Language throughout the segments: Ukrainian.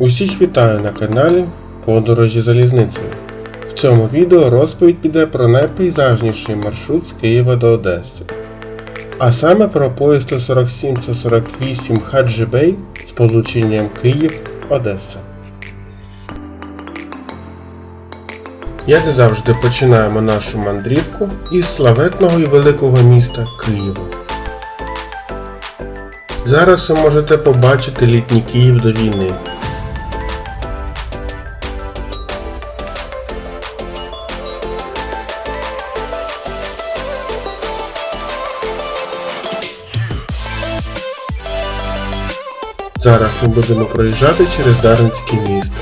Усіх вітаю на каналі Подорожі залізницею. В цьому відео розповідь піде про найпейзажніший маршрут з Києва до Одеси. А саме про поїзд 147-148 Хаджибей з полученням Київ-Одеса. Як завжди, починаємо нашу мандрівку із славетного і великого міста Києва. Зараз ви можете побачити літній Київ до війни. Зараз ми будемо проїжджати через Дарницький міст.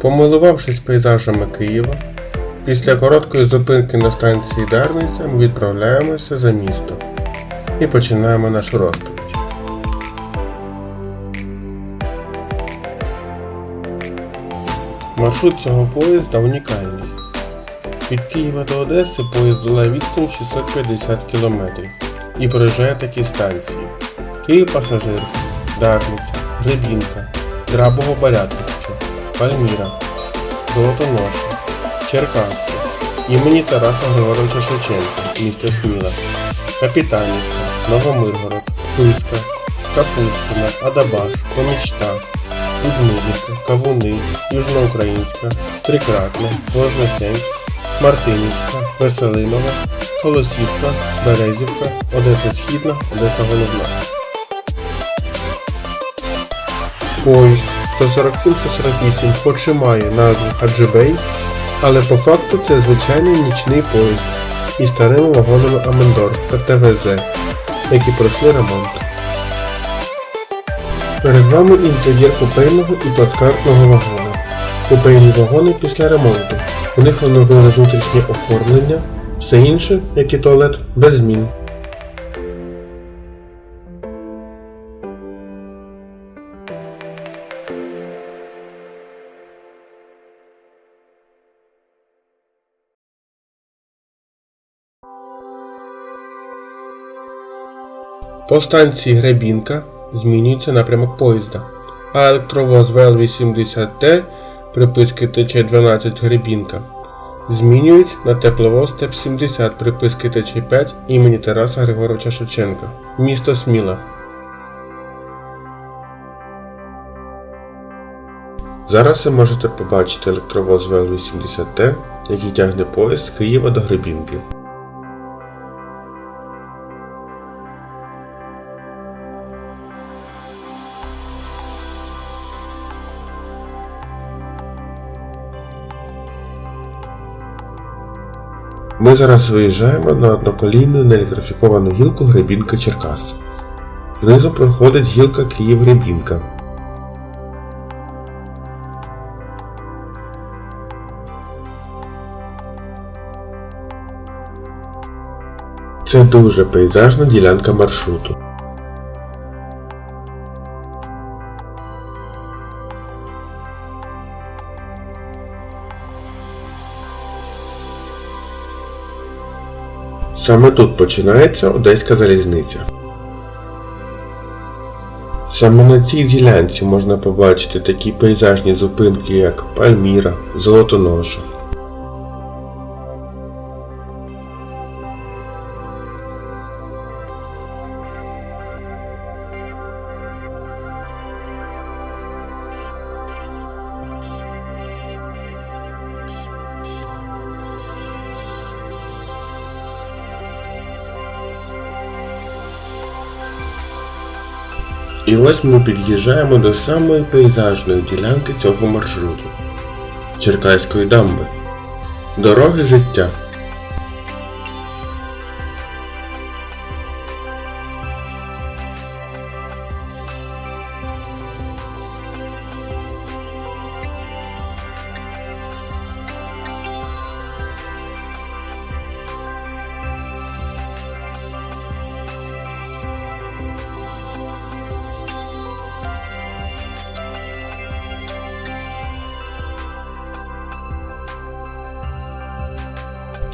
Помилувавшись пейзажами Києва, після короткої зупинки на станції Дарниця ми відправляємося за місто і починаємо нашу розповідь. Маршрут цього поїзда унікальний. Від Києва до Одеси поїзд долає відстань 650 км і проїжджає такі станції: Київ Пасажирський, Дарниця, Гребінка, Драбово Барятинське, Пальміра, Золотоноша, Черкаси, імені Тараса Григоровича Шевченка, місто Сміла, Капітанівка, Новомиргород, Писка, Капустина, Адабаш, Помічта, Людмилівка, Кавуни, Южноукраїнська, Трикратна, Вознесенськ, Мартинівська, Веселинова, Колосівка, Березівка, Одеса Східна, Одеса Головна. Поїзд 147-148 хоч назву Хаджибей, але по факту це звичайний нічний поїзд із старими вагонами Амендор та ТВЗ, які пройшли ремонт. Перед вами інтер'єр купейного і плацкартного вагона. Купейні вагони після ремонту. У них оновили внутрішнє оформлення, все інше, як і туалет, без змін. По станції Гребінка змінюється напрямок поїзда, а електровоз ВЛ-80Т приписки ТЧ-12 Гребінка змінюють на тепловоз ТЕП-70 приписки ТЧ-5 імені Тараса Григоровича Шевченка, місто Сміла. Зараз ви можете побачити електровоз ВЛ-80Т, який тягне поїзд з Києва до Гребінки. Ми зараз виїжджаємо на одноколійну неелектрифіковану гілку Гребінка Черкас. Знизу проходить гілка Київ-Гребінка. Це дуже пейзажна ділянка маршруту. Саме тут починається Одеська залізниця. Саме на цій ділянці можна побачити такі пейзажні зупинки, як Пальміра, Золотоноша. І ось ми під'їжджаємо до самої пейзажної ділянки цього маршруту Черкаської дамби. Дороги життя.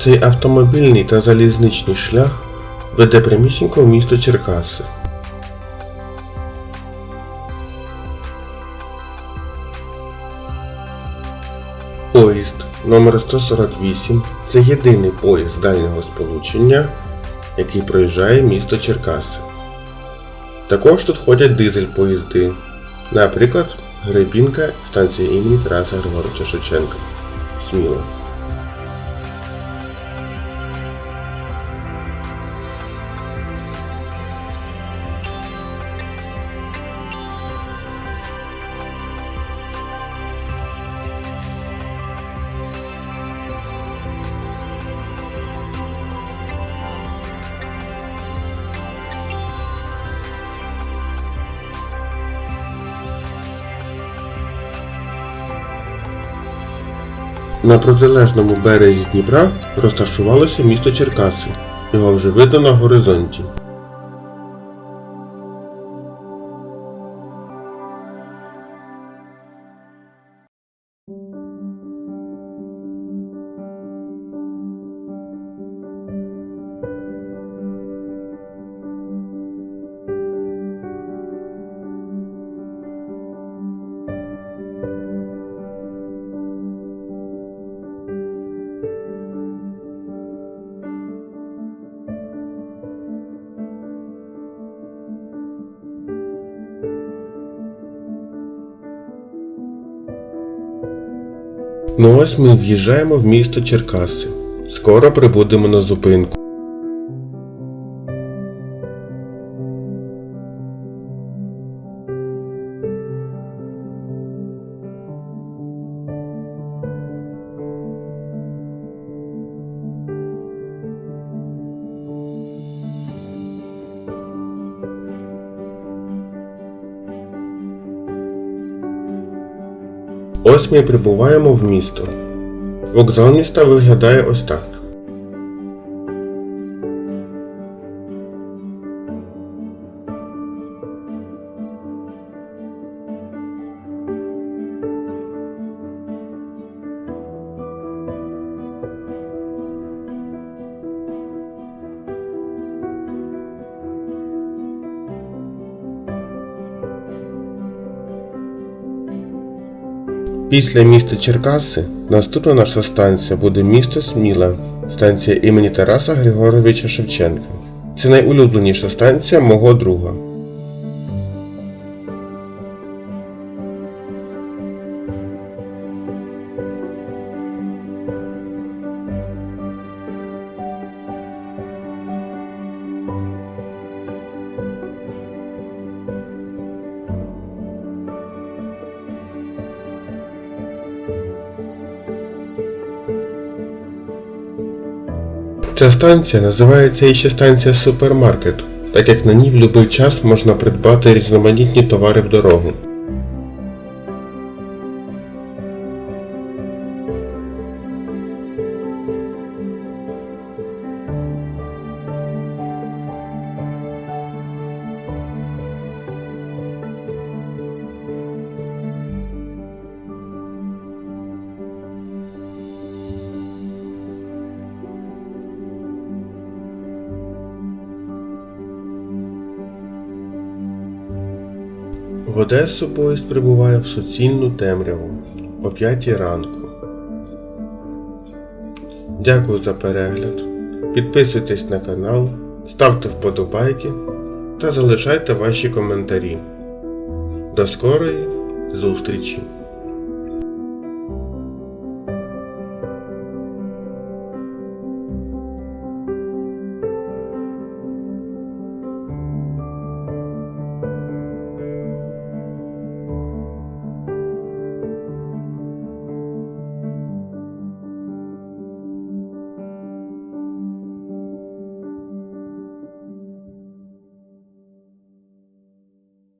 Цей автомобільний та залізничний шлях веде прямісінько в місто Черкаси. Поїзд номер 148 це єдиний поїзд дальнього сполучення, який проїжджає місто Черкаси. Також тут ходять дизель поїзди, наприклад, Гребінка станція імені Тараса Григоровича Шевченка. Сміло. На протилежному березі Дніпра розташувалося місто Черкаси. Його вже видно на горизонті. Ну ось ми в'їжджаємо в місто Черкаси. Скоро прибудемо на зупинку. Ось ми прибуваємо в місто. Вокзал міста виглядає ось так. Після міста Черкаси наступна наша станція буде місто Сміла, станція імені Тараса Григоровича Шевченка. Це найулюбленіша станція мого друга. Ця станція називається іще станція супермаркет, так як на ній в будь-який час можна придбати різноманітні товари в дорогу. Одесу поїзд прибуває в суцільну темряву о 5 ранку. Дякую за перегляд. Підписуйтесь на канал, ставте вподобайки та залишайте ваші коментарі. До скорої зустрічі!